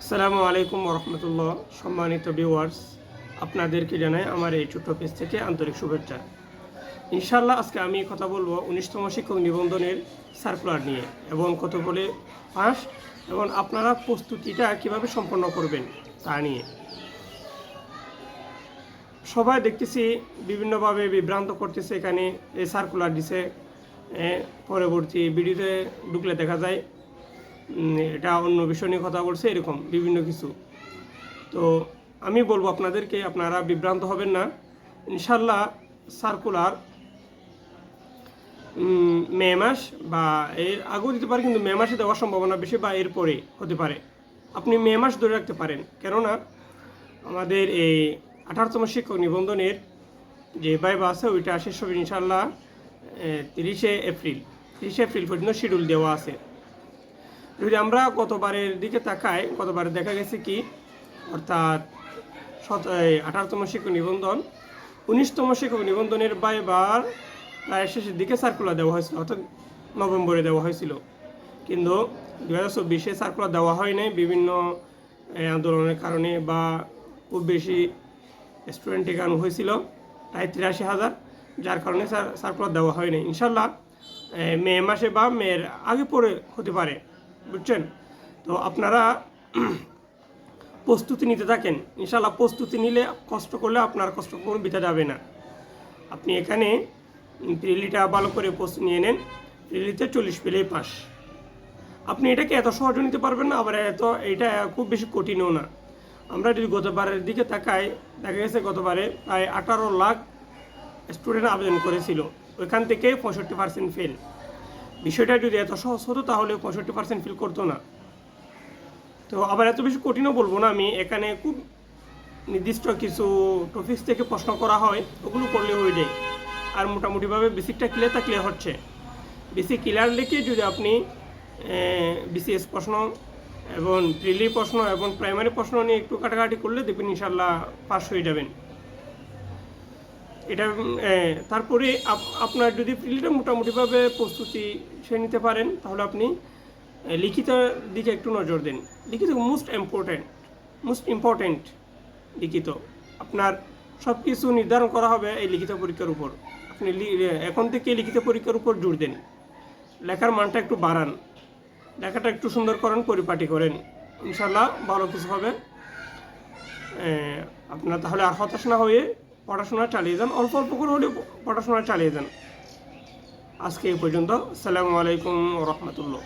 আসসালামু আলাইকুম রহমতুল্লাহ সম্মানিত ভিউয়ার্স আপনাদেরকে জানাই আমার এই ছোট্ট পেজ থেকে আন্তরিক শুভেচ্ছা। ইনশাল্লাহ আজকে আমি কথা বলব উনিশতম শিক্ষক নিবন্ধনের সার্কুলার নিয়ে এবং কত বলে পাস এবং আপনারা প্রস্তুতিটা কীভাবে সম্পন্ন করবেন তা নিয়ে। সবাই দেখতেছি বিভিন্নভাবে বিভ্রান্ত করতেছে এখানে, এই সার্কুলার দিছে পরবর্তী ভিডিওতে ঢুকলে দেখা যায় এটা অন্য বিষয় নিয়ে কথা বলছে, এরকম বিভিন্ন কিছু। তো আমি বলব আপনাদেরকে, আপনারা বিভ্রান্ত হবেন না। ইনশাল্লাহ সার্কুলার মে মাস বা এর আগেও দিতে পারে, কিন্তু মে মাসে দেওয়ার সম্ভাবনা বেশি বা এর পরে হতে পারে। আপনি মে মাস ধরে রাখতে পারেন, কেননা আমাদের এই আঠারোতম শিক্ষক নিবন্ধনের যে বাইবা আছে, ওইটা শেষ হবে ইনশাল্লাহ তিরিশে এপ্রিল। তিরিশে এপ্রিল পর্যন্ত শিডিউল দেওয়া আছে। যদি আমরা গতবারের দিকে তাকাই, গতবারে দেখা গেছে কি? অর্থাৎ আঠারোতম শিক্ষক নিবন্ধন, উনিশতম শিক্ষক নিবন্ধনের বাইবার প্রায় শেষের দিকে সার্কুলার দেওয়া হয়েছিল, অর্থাৎ নভেম্বরে দেওয়া হয়েছিল। কিন্তু দু হাজার চব্বিশে সার্কুলার দেওয়া হয় নাই, বিভিন্ন আন্দোলনের কারণে বা খুব বেশি স্টুডেন্ট এখানে হয়েছিল, প্রায় তিরাশি হাজার, যার কারণে সার্কুলার দেওয়া হয়নি ইনশাল্লাহ মে মাসে বা মেয়ের আগে পরে হতে পারে। বুঝছেন? তো আপনারা প্রস্তুতি নিতে থাকেন। ইনশাল্লাহ প্রস্তুতি নিলে কষ্ট করলে আপনার কষ্ট কোনো বিতা যাবে না। আপনি এখানে প্রিলিটা ভালো করে প্রস্তুতি নিয়ে নেন। প্রিলিতে চল্লিশ পেলেই পাস। আপনি এটাকে এত সহজে নিতে পারবেন না, আবার এত এটা খুব বেশি কঠিনও না। আমরা যদি গতবারের দিকে তাকাই, দেখা গেছে গতবারে প্রায় আঠারো লাখ স্টুডেন্ট আবেদন করেছিল। ওইখান থেকে পঁয়ষট্টি পার্সেন্ট ফেল বিষয়টা যদি এত সহজ হতো তাহলে পঁয়ষট্টি পার্সেন্ট ফিল করতো না। তো আবার এত বেশি কঠিনও বলব না, আমি এখানে খুব নির্দিষ্ট কিছু টপিক্স থেকে প্রশ্ন করা হয়, ওগুলো করলে হয়ে যায়। আর মোটামুটিভাবে বেসিকটা ক্লিয়ার থাকলে হচ্ছে। বেসিক ক্লিয়ার লিখে যদি আপনি বিসিএস প্রশ্ন এবং প্রিলি প্রশ্ন এবং প্রাইমারি প্রশ্ন নিয়ে একটু কাটাকাটি করলে দেখবেন ইনশাল্লাহ পাস হয়ে যাবেন। এটা তারপরে আপ- আপনার যদি প্রিলিটা মোটামুটিভাবে প্রস্তুতি সে নিতে পারেন, তাহলে আপনি লিখিত দিকে একটু নজর দিন। লিখিত মোস্ট ইম্পর্ট্যান্ট মোস্ট ইম্পর্ট্যান্ট লিখিত। আপনার সব কিছু নির্ধারণ করা হবে এই লিখিত পরীক্ষার উপর। আপনি এখন থেকে লিখিত পরীক্ষার উপর জোর দেন। লেখার মানটা একটু বাড়ান। লেখাটা একটু সুন্দর করেন, পরিপাটি করেন। ইনশাল্লাহ ভালো কিছু হবে। আপনার তাহলে আর হতাশ না হয়ে পড়াশোনা চালিয়ে যান। অল্প অল্প করে হলেও পড়াশোনা চালিয়ে যান। আজকে এই পর্যন্ত। আসসালামু আলাইকুম রহমতুল্লাহ।